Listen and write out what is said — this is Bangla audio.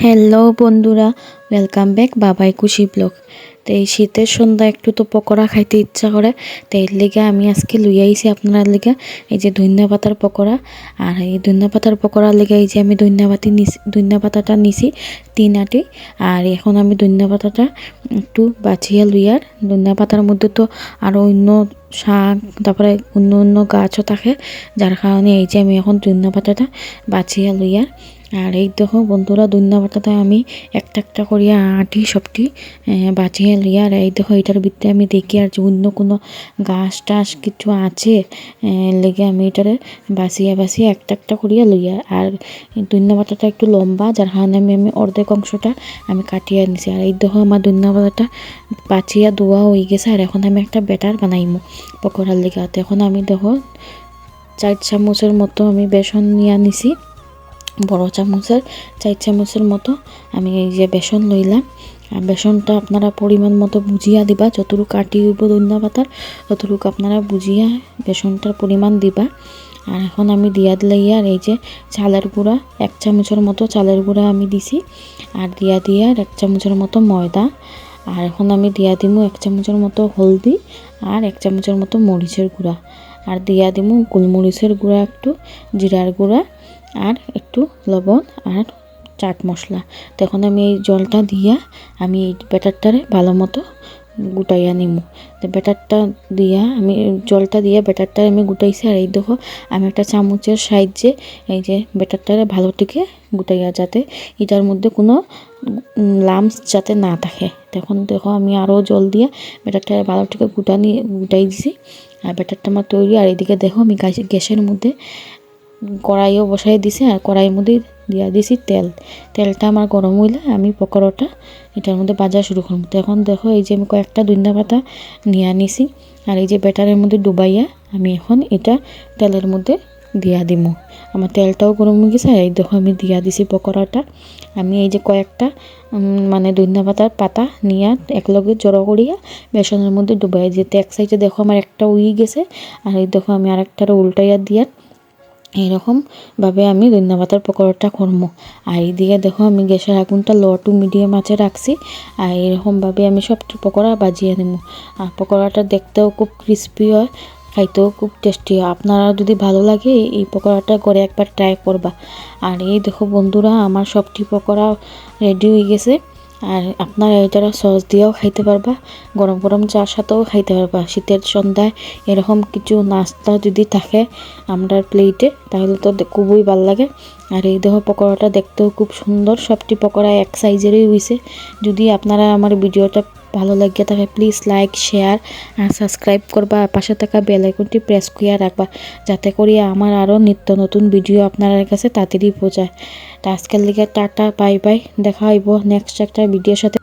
হ্যালো বন্ধুরা ওয়েলকাম ব্যাক বাবাই খুশি ব্লগ তো এই শীতের সন্ধ্যা একটু তো পকোড়া খাইতে ইচ্ছা করে। তো এর লেগে আমি আজকে লই আইছি আপনার লেগে, এই যে ধনিয়া পাতার পকোড়া। আর এই ধনিয়া পাতার পকোড়ার লেগে এই যে আমি ধনিয়া পাতি নিছি ধনিয়া পাতাটা নিছি, তিন আটি। আর এখন আমি ধনিয়া পাতাটা একটু বাছিয়ে লই আর ধনিয়া পাতার মধ্যে তো আরও অন্য শাক, তারপরে অন্য অন্য গাছও থাকে। যার কারণে এই যে আমি এখন ধনিয়া পাতাটা বাছিয়ে লই আর এই দেখো বন্ধুরা ধনিয়া পাতাটা আমি একটা একটা করিয়া আটি সবটি বাছিয়ে লই আর এই দেখো এটার ভিতরে আমি দেখি আর যে অন্য কোনো গাছ টাছ কিছু আছে লেগে আমি এটারে বাছিয়া বাছিয়া একটা একটা করিয়া লইয়া, আর ধনিয়া পাতাটা একটু লম্বা, যার কারণে আমি আমি অর্ধেক অংশটা আমি কাটিয়ে নিছি। আর এই দেখো আমার ধনিয়া পাতাটা বাছিয়া ধোয়া হয়ে গেছে, আর এখন আমি একটা ব্যাটার বানাইমু পকোড়ার লেগে। এখন আমি দেখো চার চামচের মতো আমি বেসন নিয়ে নিছি। বড় চামচের, চার চামচের মতো। আমি এই যে বেসন লইলাম। আর বেসনটা আপনারা পরিমাণ মতো বুঝিয়া দিবা। যতটুকু কাটি হইব ধনিয়া পাতার, ততটুকু আপনারা বুঝিয়া বেসনটার পরিমাণ দিবা। আর এখন আমি দিয়া দিলে আর এই যে চালের গুঁড়া, এক চামচের মতো চালের গুঁড়া আমি দিছি। আর দিয়া দিয়া এক চামচের মতো ময়দা। আর এখন আমি দিয়া দিমু এক চামচের মতো হলদি আর এক চামচের মতো মরিচের গুঁড়া। আর দিয়া দিমু গোলমরিচের গুঁড়া একটু, জিরার গুঁড়া আর একটু লবণ আর চাট মশলা। তখন আমি এই জলটা দিয়া আমি এই ব্যাটারটারে ভালো মতো গুটাইয়া নিমু। ব্যাটারটা দিয়া আমি, জলটা দিয়া ব্যাটারটা আমি গুটাইছি আর এই দেখো, আমি একটা চামচের সাহায্যে এই যে ব্যাটারটারে ভালো থেকে গুটাইয়া যাতে এটার মধ্যে কোনো লামস যাতে না থাকে। তখন দেখো আমি আরও জল দিয়ে ব্যাটারটা ভালো থেকে নিয়ে গুটাই দিছি। আর ব্যাটারটা আমার তৈরি, আর এদিকে দেখো আমি গ্যাসের মধ্যে কড়াইও বসাই দিছি, আর কড়াইয়ের মধ্যে দিয়া দিছি তেল। তেলটা আমার গরম হইলে আমি পকোড়াটা এটার মধ্যে বাজা শুরু করব তো এখন দেখো, এই যে আমি কয়েকটা ধনিয়া পাতা নিয়ে নিছি আর এই যে ব্যাটারের মধ্যে ডুবাইয়া আমি এখন এটা তেলের মধ্যে দিয়া দিমু। আমার তেলটাও গরম হয়ে গেছে এই দেখো আমি দিয়া দিছি পকোড়াটা। আমি এই যে কয়েকটা মানে ধনিয়া পাতার পাতা নিয়ে একলগে জড়ো করিয়া বেসনের মধ্যে ডুবাই যেতে এক সাইডে দেখো আমার একটা উই গেছে আর এই দেখো আমি আরেকটারও উল্টাইয়া দিয়া এইরকমভাবে আমি ধনিয়া পাতার পকোড়াটা করব আর এইদিকে দেখো আমি গ্যাসের আগুনটা লো টু মিডিয়াম আছে রাখছি। আর এরকমভাবে আমি সব পকোড়া বাজিয়ে নেব আর পকোড়াটা দেখতেও খুব ক্রিস্পি হয়, খাইতেও খুব টেস্টি হয়। আপনারা যদি ভালো লাগে এই পকোড়াটা করে একবার ট্রাই করবা। আর এই দেখো বন্ধুরা, আমার সবটি পকোড়া রেডি হয়ে গেছে। আর আপনারা এটা সস দিয়েও খাইতে পারবা, গরম গরম চার সাথেও খাইতে পারবা। শীতের সন্ধ্যায় এরকম কিছু নাস্তা যদি থাকে আমরা প্লেটে তাহলে তো খুবই ভালো লাগে। আর এই দেহ পকোড়াটা দেখতেও খুব সুন্দর, সবটি পকোড়া এক সাইজেরই হয়েছে যদি আপনারা আমার ভিডিওটা ভালো লাগে থাকে প্লিজ লাইক শেয়ার আর সাবস্ক্রাইব করবা। পাশে থাকা বেল আইকনটি প্রেস করিয়া রাখবা, যাতে করিয়া আমার আরও নিত্য নতুন ভিডিও আপনার কাছে তাড়াতাড়ি পৌঁছায়। তা আজকের লিগে টাটা বাই বাই দেখা হইব নেক্সট একটা ভিডিওর সাথে।